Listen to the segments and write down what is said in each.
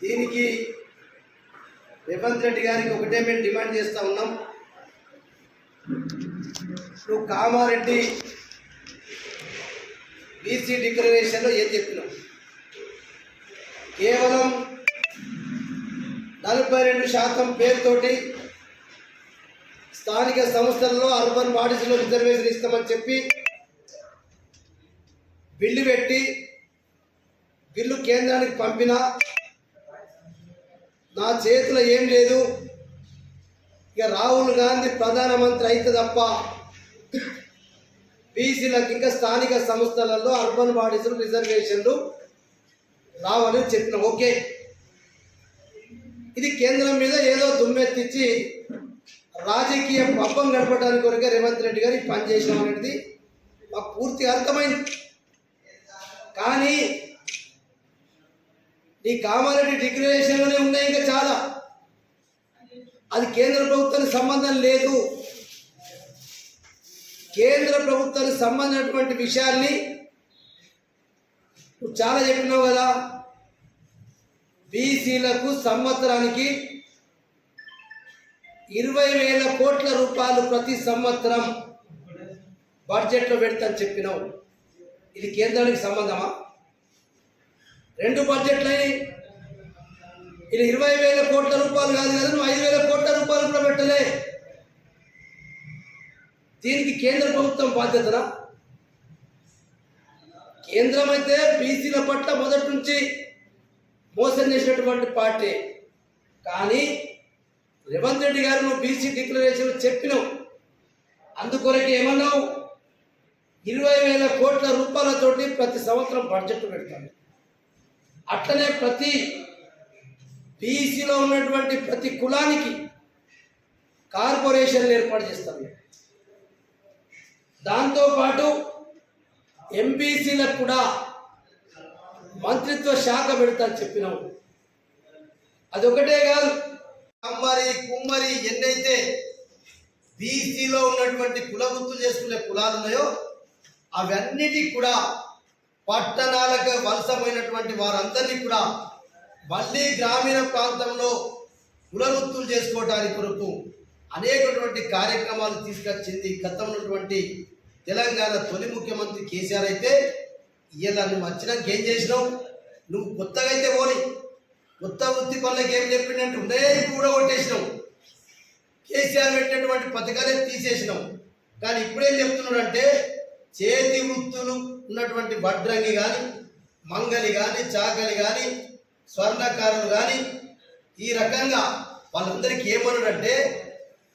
దీనికి రేవంత్ రెడ్డి గారికి ఒకటే మేము డిమాండ్ చేస్తూ ఉన్నాం. నువ్వు కామారెడ్డి బీసీ డిక్లరేషన్లో ఏం చెప్పినావు? కేవలం నలభై రెండు శాతం పేరుతోటి స్థానిక సంస్థల్లో అర్బన్ బాడీస్లో రిజర్వేషన్ ఇస్తామని చెప్పి బిల్లు పెట్టి బిల్లు కేంద్రానికి పంపినా నా చేతిలో ఏం లేదు. ఇక రాహుల్ గాంధీ ప్రధానమంత్రి అయితే తప్ప బీసీలకు ఇంకా స్థానిక సంస్థలలో అర్బన్ బాడీస్లో రిజర్వేషన్లు రావని చెప్పిన ఓకే. ఇది కేంద్రం మీద ఏదో దుమ్మెత్తిచ్చి రాజకీయ పబ్బం గడపడానికి కొరకే రేవంత్ రెడ్డి గారు ఈ అనేది మాకు పూర్తిగా అర్థమైంది. కానీ ఈ కామారెడ్డి డిక్లరేషన్లోనే ఉన్నాయి ఇంకా చాలా. అది కేంద్ర ప్రభుత్వానికి సంబంధం లేదు. కేంద్ర ప్రభుత్వానికి సంబంధించినటువంటి విషయాల్ని నువ్వు చాలా చెప్పినావు కదా. బీసీలకు సంవత్సరానికి ఇరవై వేల కోట్ల రూపాయలు ప్రతి సంవత్సరం బడ్జెట్లో పెడతా చెప్పినావు. ఇది కేంద్రానికి సంబంధమా? రెండు బడ్జెట్లు అయినాయి ఇది ఇరవై వేల కోట్ల రూపాయలు కాదు కదా నువ్వు ఐదు వేల కోట్ల రూపాయలు కూడా పెట్టలే. దీనికి కేంద్ర ప్రభుత్వం బాధ్యతనా కేంద్రం అయితే బీసీల పట్ల మొదటి నుంచి మోసం చేసినటువంటి పార్టీ. కానీ రేవంత్ రెడ్డి గారు నువ్వు బీసీ డిక్లరేషన్ చెప్పినావు. అందుకొరకు ఏమన్నావు? ఇరవై వేల కోట్ల రూపాయలతోటి ప్రతి సంవత్సరం బడ్జెట్ పెడతాను. అట్లనే ప్రతి బీసీలో ఉన్నటువంటి ప్రతి కులానికి కార్పొరేషన్లు ఏర్పాటు చేస్తాం దాంతోపాటు ఎంపీసీలకు కూడా మంత్రిత్వ శాఖ పెడతా చెప్పినాం అదొకటే కాదు కమ్మరి కుమ్మరి ఎన్నైతే బీసీలో ఉన్నటువంటి కుల గుర్తులు చేసుకునే కులాలు ఉన్నాయో అవన్నిటికి కూడా పట్టణాలకు వలసపోయినటువంటి వారందరినీ కూడా మళ్ళీ గ్రామీణ ప్రాంతంలో కుల చేసుకోవటానికి కొరకు అనేకటువంటి కార్యక్రమాలు తీసుకొచ్చింది గతంలో ఉన్నటువంటి తెలంగాణ తొలి ముఖ్యమంత్రి కేసీఆర్ అయితే ఇలా నువ్వు వచ్చినాక ఏం చేసినావు? నువ్వు కొత్తగా అయితే పోని. కొత్త వృత్తి పనులకు ఏం చెప్పిందంటే ఉండేది కూడా కొట్టేసినావు. కేసీఆర్ పెట్టినటువంటి పథకాలే తీసేసినాం కానీ ఇప్పుడేం చెప్తున్నాడంటే చేతి వృత్తులు ఉన్నటువంటి వడ్రంగి కానీ మంగలి కానీ చాకలి కానీ స్వర్ణకారులు కానీ ఈ రకంగా వాళ్ళందరికీ ఏమన్నాడంటే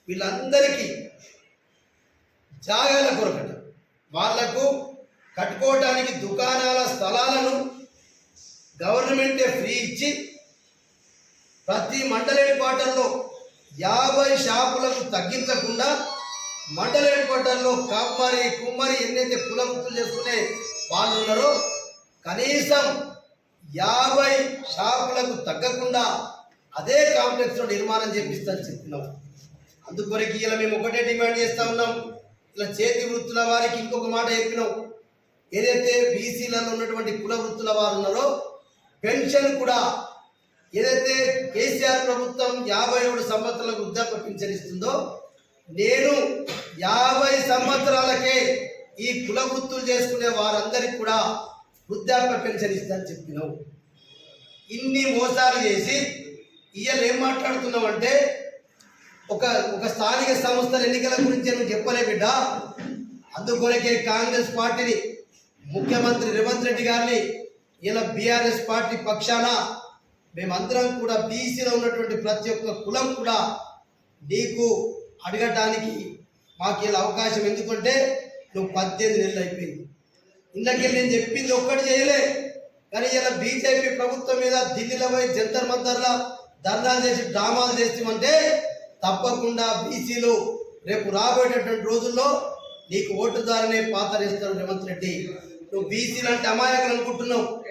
వీళ్ళందరికీ జాగాల కొరకట. వాళ్ళకు కట్టుకోవటానికి దుకాణాల స్థలాలను గవర్నమెంటే ఫ్రీ ఇచ్చి ప్రతి మండల పాటల్లో యాభై షాపులకు తగ్గించకుండా మండల హెడ్క్వార్టర్లో కమ్మరి కుమ్మరి ఎన్నైతే కుల చేసుకునే వాళ్ళు ఉన్నారో కనీసం యాభై షాపులకు తగ్గకుండా అదే కాంప్లెక్స్లో నిర్మాణం చేపిస్తానని చెప్పినాం అందుకొరకు ఇలా మేము ఒకటే డిమాండ్ చేస్తూ ఉన్నాం. ఇలా చేతి వృత్తుల వారికి ఇంకొక మాట చెప్పినాం. ఏదైతే బీసీలలో ఉన్నటువంటి కుల వృత్తుల వారు ఉన్నారో పెన్షన్ కూడా ఏదైతే కేసీఆర్ ప్రభుత్వం యాభై ఏడు సంవత్సరాలకు వృద్ధాప్య పెన్షన్ ఇస్తుందో నేను యాభై సంవత్సరాలకే ఈ కుల వృత్తులు చేసుకునే వారందరికీ కూడా వృద్ధాప్య పెన్షన్ ఇస్తానని చెప్పినావు. ఇన్ని మోసాలు చేసి ఇవాళ ఏం మాట్లాడుతున్నావు అంటే ఒక ఒక స్థానిక సంస్థల ఎన్నికల గురించి నువ్వు చెప్పలే బిడ్డ. అందుకొరకే కాంగ్రెస్ పార్టీని ముఖ్యమంత్రి రేవంత్ రెడ్డి గారిని ఇలా బీఆర్ఎస్ పార్టీ పక్షాన మేమందరం కూడా బీసీలో ఉన్నటువంటి ప్రతి ఒక్క కులం కూడా నీకు అడగటానికి మాకు ఇలా అవకాశం ఎందుకంటే నువ్వు పద్దెనిమిది నెలలు అయిపోయింది. ఇందాకే నేను చెప్పింది ఒక్కటి చేయలే. కానీ ఇలా బీజేపీ ప్రభుత్వం మీద ఢిల్లీలో పోయి జంతర్ మంతర్లా ధర్నాలు చేసి డ్రామాలు చేస్తామంటే తప్పకుండా బీసీలు రేపు రాబోయేటటువంటి రోజుల్లో నీకు ఓటు ద్వారానే పాతరిస్తారు రేవంత్ రెడ్డి. నువ్వు బీసీలు అంటే అమాయకులు అనుకుంటున్నావు.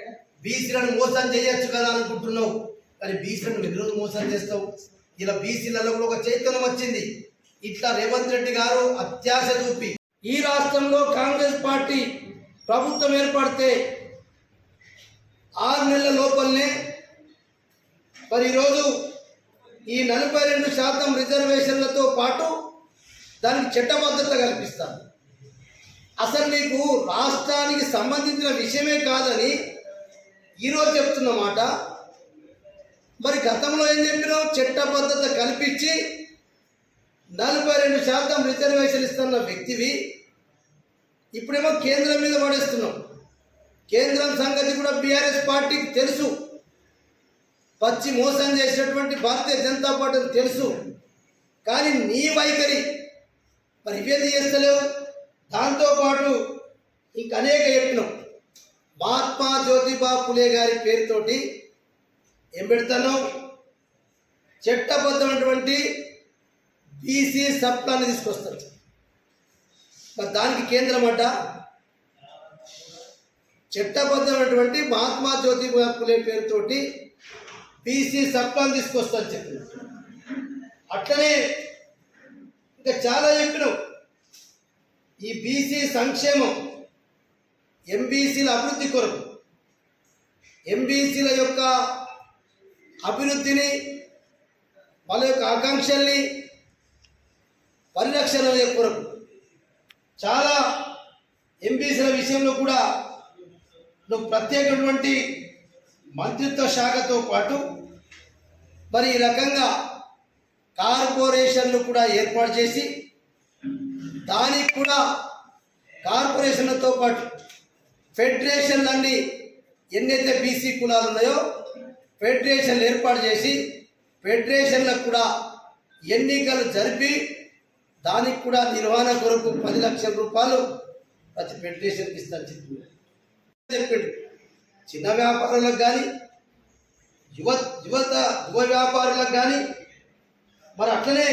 బీసీలను మోసం చేయొచ్చు కదా అనుకుంటున్నావు. కానీ బీసీలను ఎన్ని రోజులు మోసం చేస్తావు? ఇలా బీసీలలో కూడా ఒక చైతన్యం వచ్చింది. ఇట్లా రేవంత్ రెడ్డి గారు అత్యాశ చూపి. ఈ రాష్ట్రంలో కాంగ్రెస్ పార్టీ ప్రభుత్వం ఏర్పడితే ఆరు నెలల లోపలనే మరి ఈరోజు ఈ నలభై రెండు శాతం రిజర్వేషన్లతో పాటు దానికి చట్టబద్ధత కల్పిస్తారు. అసలు నీకు రాష్ట్రానికి సంబంధించిన విషయమే కాదని ఈరోజు చెప్తున్నమాట మరి గతంలో ఏం చెప్పినావు? చట్టబద్ధత కల్పించి నలభై రెండు శాతం రిజర్వేషన్ ఇస్తున్న వ్యక్తివి ఇప్పుడేమో కేంద్రం మీద పడేస్తున్నాం. కేంద్రం సంగతి కూడా బీఆర్ఎస్ పార్టీకి తెలుసు. పచ్చి మోసం చేసినటువంటి భారతీయ జనతా పార్టీకి తెలుసు. కానీ నీ వైఖరి మరి ఇవేది చేస్తలేవు. దాంతోపాటు ఇంక అనేక చెప్పినాం. మహాత్మా జ్యోతిబా పులే గారి పేరుతోటి ఏం పెడతాను? చట్టబద్ధమైనటువంటి బీసీ ప్లాన్ తీసుకొస్తారు మరి దానికి కేంద్రం అంట? చట్టబద్ధమైనటువంటి మహాత్మా జ్యోతి పులే పేరుతోటి బీసీ సప్లాన్ని తీసుకొస్తాను చెప్పిన. అట్లనే ఇంకా చాలా చెప్పినాం. ఈ బీసీ సంక్షేమం ఎంబీసీల అభివృద్ధి కొరకు ఎంబీసీల యొక్క అభివృద్ధిని వాళ్ళ యొక్క ఆకాంక్షల్ని పరిరక్షణ కొరకు. చాలా ఎంపీసీల విషయంలో కూడా నువ్వు ప్రత్యేకటువంటి మంత్రిత్వ శాఖతో పాటు మరి ఈ రకంగా కార్పొరేషన్లు కూడా ఏర్పాటు చేసి దానికి కూడా కార్పొరేషన్లతో పాటు ఫెడరేషన్లన్నీ ఎన్నైతే బీసీ కులాలు ఉన్నాయో ఫెడరేషన్లు ఏర్పాటు చేసి ఫెడరేషన్లకు కూడా ఎన్నికలు జరిపి దానికి కూడా నిర్వహణ కొరకు పది లక్షల రూపాయలు ప్రతి ఫెడరేషన్కి ఇస్తాను చెప్పింది చెప్పాడు. చిన్న వ్యాపారులకు కానీ యువ యువత యువ వ్యాపారులకు కానీ మరి అట్లనే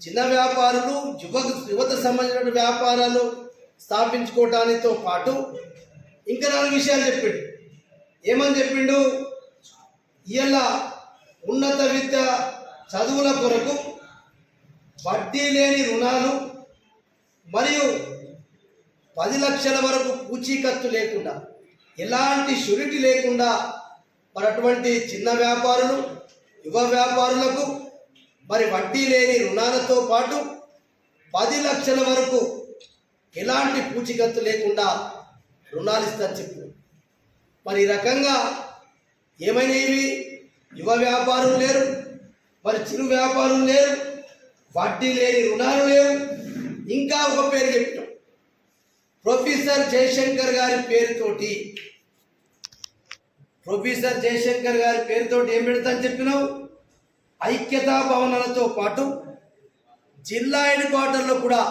చిన్న వ్యాపారులు యువ యువత సంబంధించిన వ్యాపారాలు స్థాపించుకోవటానితో పాటు ఇంకా నాలుగు విషయాలు చెప్పిండు. ఏమని చెప్పిండు? ఇవాళ ఉన్నత విద్య చదువుల కొరకు వడ్డీ లేని రుణాలు మరియు పది లక్షల వరకు పూచీకత్తు లేకుండా ఎలాంటి షురిటీ లేకుండా మరి అటువంటి చిన్న వ్యాపారులు యువ వ్యాపారులకు మరి వడ్డీ లేని రుణాలతో పాటు పది లక్షల వరకు ఎలాంటి పూచికత్తు లేకుండా రుణాలు ఇస్తారు చెప్పు. మరి ఈ రకంగా ఏమైనా ఇవి? యువ వ్యాపారులు లేరు మరి చిరు వ్యాపారులు లేరు వడ్డీ లేని రుణాలు లేవు. ఇంకా ఒక పేరు చెప్పినాం. ప్రొఫెసర్ జయశంకర్ గారి పేరుతోటి ప్రొఫెసర్ జయశంకర్ గారి పేరుతోటి ఏం పెడతాను చెప్పినావు? ఐక్యతా భవనాలతో పాటు జిల్లా హెడ్ క్వార్టర్లో కూడా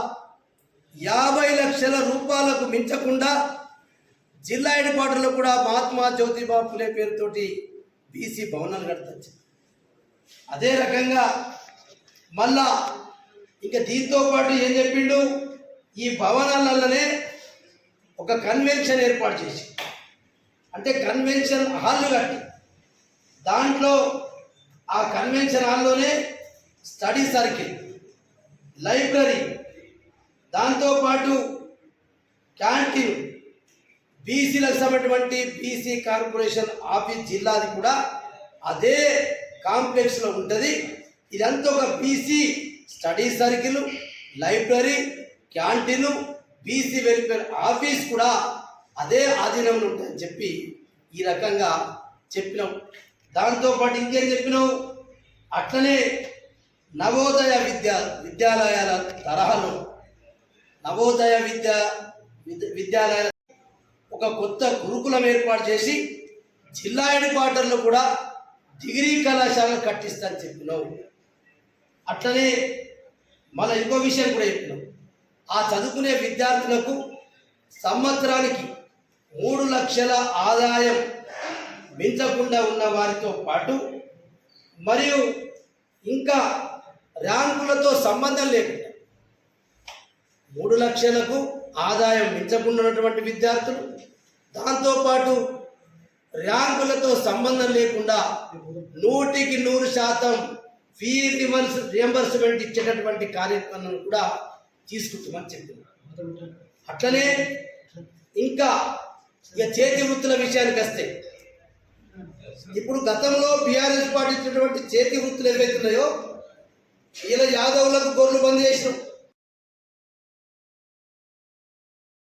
యాభై లక్షల రూపాయలకు మించకుండా జిల్లా హెడ్ క్వార్టర్లో కూడా మహాత్మా జ్యోతిబా ఫులే పేరుతోటి బీసీ భవనాలు కడతారు అదే రకంగా మళ్ళా ఇంకా దీంతో పాటు ఏం చెప్పిండు? ఈ భవనాలలోనే ఒక కన్వెన్షన్ ఏర్పాటు చేసి అంటే కన్వెన్షన్ హాల్ కట్టి దాంట్లో ఆ కన్వెన్షన్ హాల్లోనే స్టడీ సర్కిల్ లైబ్రరీ దాంతోపాటు క్యాంటీన్ బీసీలకు సంబంధించినటువంటి బీసీ కార్పొరేషన్ ఆఫీస్ జిల్లాది కూడా అదే కాంప్లెక్స్లో ఉంటుంది. ఇదంతా ఒక BC study circle library canteen BC welfare office కూడా అదే ఆధీనంలో ఉంటుందని చెప్పి ఈ రకంగా చెప్పినాం. దాంతోపాటు ఇంకేం చెప్పినావు? అట్లనే నవోదయ విద్య విద్యాలయాల తరహాలో నవోదయ విద్య విద్య- విద్యాలయాల ఒక కొత్త గురుకులం ఏర్పాటు చేసి జిల్లా హెడ్ క్వార్టర్లో కూడా డిగ్రీ కళాశాల కట్టిస్తానని చెప్పినావు. అట్లనే మళ్ళీ ఇంకో విషయం కూడా చెప్తున్నాం. ఆ చదువుకునే విద్యార్థులకు సంవత్సరానికి మూడు లక్షల ఆదాయం మించకుండా ఉన్న వారితో పాటు మరియు ఇంకా ర్యాంకులతో సంబంధం లేకుండా మూడు లక్షలకు ఆదాయం మించకుండా ఉన్నటువంటి విద్యార్థులు దాంతోపాటు ర్యాంకులతో సంబంధం లేకుండా నూటికి నూరు శాతం ఫీ రివర్స్ రియంబర్స్మెంట్ ఇచ్చేటటువంటి కార్యక్రమాలను కూడా తీసుకుంటామని చెప్తున్నారు. అట్లనే ఇంకా ఇక చేతి వృత్తుల విషయానికి వస్తే ఇప్పుడు గతంలో బీఆర్ఎస్ పాటించినటువంటి చేతి వృత్తులు ఏవైతున్నాయో ఇలా యాదవులకు గొర్రెలు బంద్ చేసినాం.